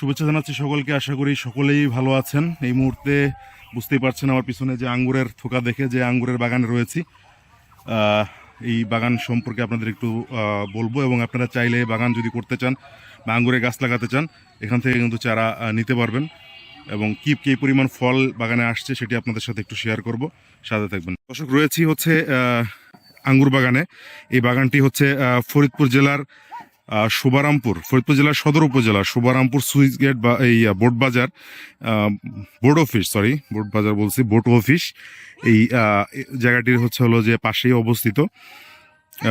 শুভেচ্ছা জানাচ্ছি সকলকে। আশা করি সকলেই ভালো আছেন। এই মুহূর্তে বুঝতেই পারছেন আমার পিছনে যে আঙ্গুরের থোকা দেখে যে আঙ্গুরের বাগানে রয়েছি। এই বাগান সম্পর্কে আপনাদের একটু বলব এবং আপনারা চাইলে বাগান যদি করতে চান বা আঙ্গুরের গাছ লাগাতে চান, এখান থেকে কিন্তু চারা নিতে পারবেন এবং কি, কী পরিমাণ ফল বাগানে আসছে সেটি আপনাদের সাথে একটু শেয়ার করব। সাথে থাকবেন। দর্শক, রয়েছি হচ্ছে আঙ্গুর বাগানে। এই বাগানটি হচ্ছে ফরিদপুর জেলার শুভারামপুর, ফরিদপুর জেলার সদর উপজেলা, শুভারামপুর সুইচ গেট বা এই বোট বাজার বোর্ড অফিস সরি বোট বাজার বলছি, বোট অফিস। এই জায়গাটির হচ্ছে হলো যে পাশেই অবস্থিত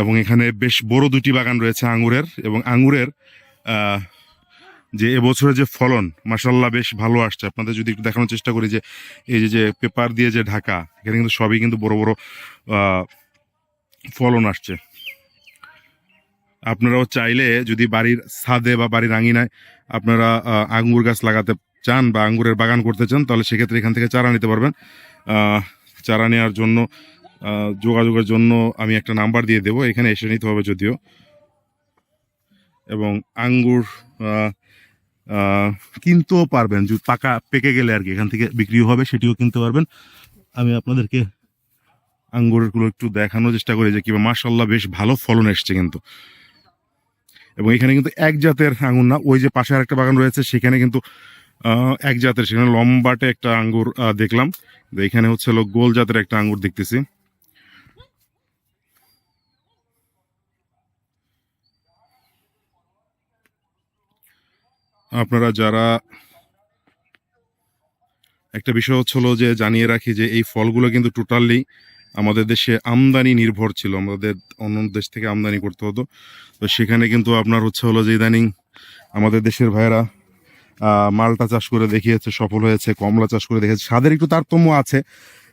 এবং এখানে বেশ বড় দুটি বাগান রয়েছে আঙুরের এবং আঙুরের যে এবছরে যে ফলন মাসাল্লাহ বেশ ভালো আসছে। আপনাদের যদি একটু দেখানোর চেষ্টা করি যে, এই যে পেপার দিয়ে যে ঢাকা, এখানে কিন্তু সবই কিন্তু বড় বড় ফলন আসছে। আপনারাও চাইলে যদি বাড়ির ছাদে বা বাড়ির আঙিনায় আপনারা আঙ্গুর গাছ লাগাতে চান বা আঙ্গুরের বাগান করতে চান, তাহলে সেক্ষেত্রে এখান থেকে চারা নিতে পারবেন। চারা নেওয়ার জন্য যোগাযোগের জন্য আমি একটা নাম্বার দিয়ে দেবো, এখানে এসে নিতে হবে যদিও। এবং আঙ্গুর কিনতেও পারবেন পাকা পেকে গেলে আর কি, এখান থেকে বিক্রিও হবে, সেটিও কিনতে পারবেন। আমি আপনাদেরকে আঙ্গুরগুলো একটু দেখানোর চেষ্টা করি যে কিংবা মার্শাল্লাহ বেশ ভালো ফলন এসছে কিন্তু। এবং এখানে কিন্তু এক জাতের আঙ্গুর না, ওই যে পাশে আরেকটা বাগান রয়েছে, সেখানে কিন্তু এক জাতের, সেখানে লম্বাটে একটা আঙ্গুর দেখলাম। এখানে হচ্ছে গোল জাতের একটা আঙ্গুর দেখতেছি। আপনারা যারা একটা বিষয় হচ্ছে হলো যে জানিয়ে রাখি যে এই ফলগুলো কিন্তু টোটালি আমাদের দেশে আমদানি নির্ভর ছিল, আমাদের অন্য দেশ থেকে আমদানি করতে হতো। তো সেখানে কিন্তু আপনার হচ্ছে হলো যে ইদানিং আমাদের দেশের ভাইয়েরা মালটা চাষ করে দেখিয়েছে, সফল হয়েছে, কমলা চাষ করে দেখিয়েছে। স্বাদের একটু তারতম্য আছে,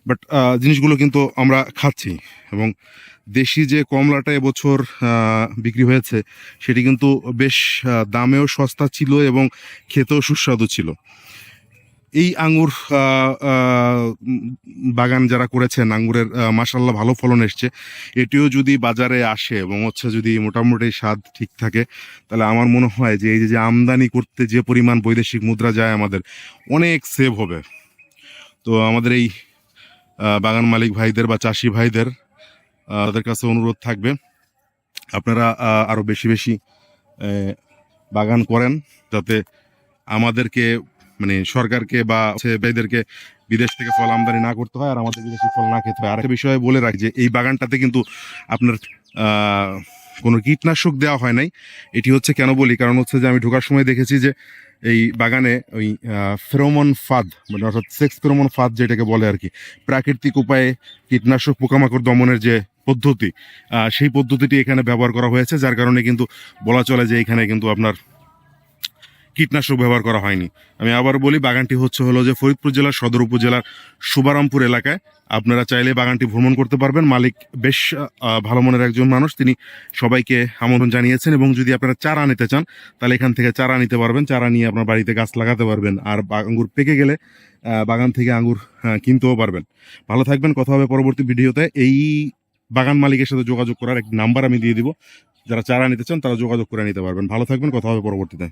বাট জিনিসগুলো কিন্তু আমরা খাচ্ছি এবং দেশি যে কমলাটা এবছর বিক্রি হয়েছে, সেটি কিন্তু বেশ দামেও সস্তা ছিল এবং খেতেও সুস্বাদু ছিল। এই উম, বাগান যারা করেছেন আঙুরের মাসাল্লাহ ভালো ফলন এসছে। এটিও যদি বাজারে আসে এবং হচ্ছে যদি মোটামুটি স্বাদ ঠিক থাকে তাহলে আমার মনে হয় যে এই যে আমদানি করতে যে পরিমাণ বৈদেশিক মুদ্রা যায় আমাদের অনেক সেভ হবে। তো আমাদের এই বাগান মালিক ভাইদের বা চাষি ভাইদের তাদের কাছে অনুরোধ থাকবে আপনারা আরও বেশি বেশি বাগান করেন যাতে আমাদেরকে মানে সরকারকে বা ভাইদেরকে বিদেশ থেকে ফল আমদানি না করতে হয় আর আমাদের বিদেশি ফল না খেতে হয়। আর একটা বিষয়ে বলে রাখি যে এই বাগানটাতে কিন্তু আপনার কোনো কীটনাশক দেওয়া হয় নাই। এটি হচ্ছে কেন বলি? কারণ হচ্ছে যে আমি ঢোকার সময় দেখেছি যে এই বাগানে ওই ফেরোমন ফাদ মানে অর্থাৎ সেক্স ফেরোমন ফাদ যেটাকে বলে আর কি, প্রাকৃতিক উপায়ে কীটনাশক পোকামাকড় দমনের যে পদ্ধতি সেই পদ্ধতিটি এখানে ব্যবহার করা হয়েছে, যার কারণে কিন্তু বলা চলে যে এখানে কিন্তু আপনার কীটনাশক ব্যবহার করা হয়নি। আমি আবার বলি, বাগানটি হচ্ছে হলো যে ফরিদপুর জেলার সদর উপজেলার শুভারামপুর এলাকায়। আপনারা চাইলে বাগানটি ভ্রমণ করতে পারবেন। মালিক বেশ ভালো মনের একজন মানুষ। তিনি সবাইকে আমন্ত্রণ জানিয়েছেন এবং যদি আপনারা চারা নিতে চান, তাহলে এখান থেকে চারা নিতে পারবেন। চারা নিয়ে আপনার বাড়িতে গাছ লাগাতে পারবেন। আর আঙ্গুর পেকে গেলে বাগান থেকে আঙ্গুর কিনতেও পারবেন। ভালো থাকবেন। কথা হবে পরবর্তী ভিডিওতে। এই বাগান মালিকের সাথে যোগাযোগ করার এক নাম্বার আমি দিয়ে দিব। যারা চারা নিতে চান, তারা যোগাযোগ করে নিতে পারবেন। ভালো থাকবেন। কথা হবে পরবর্তীতে।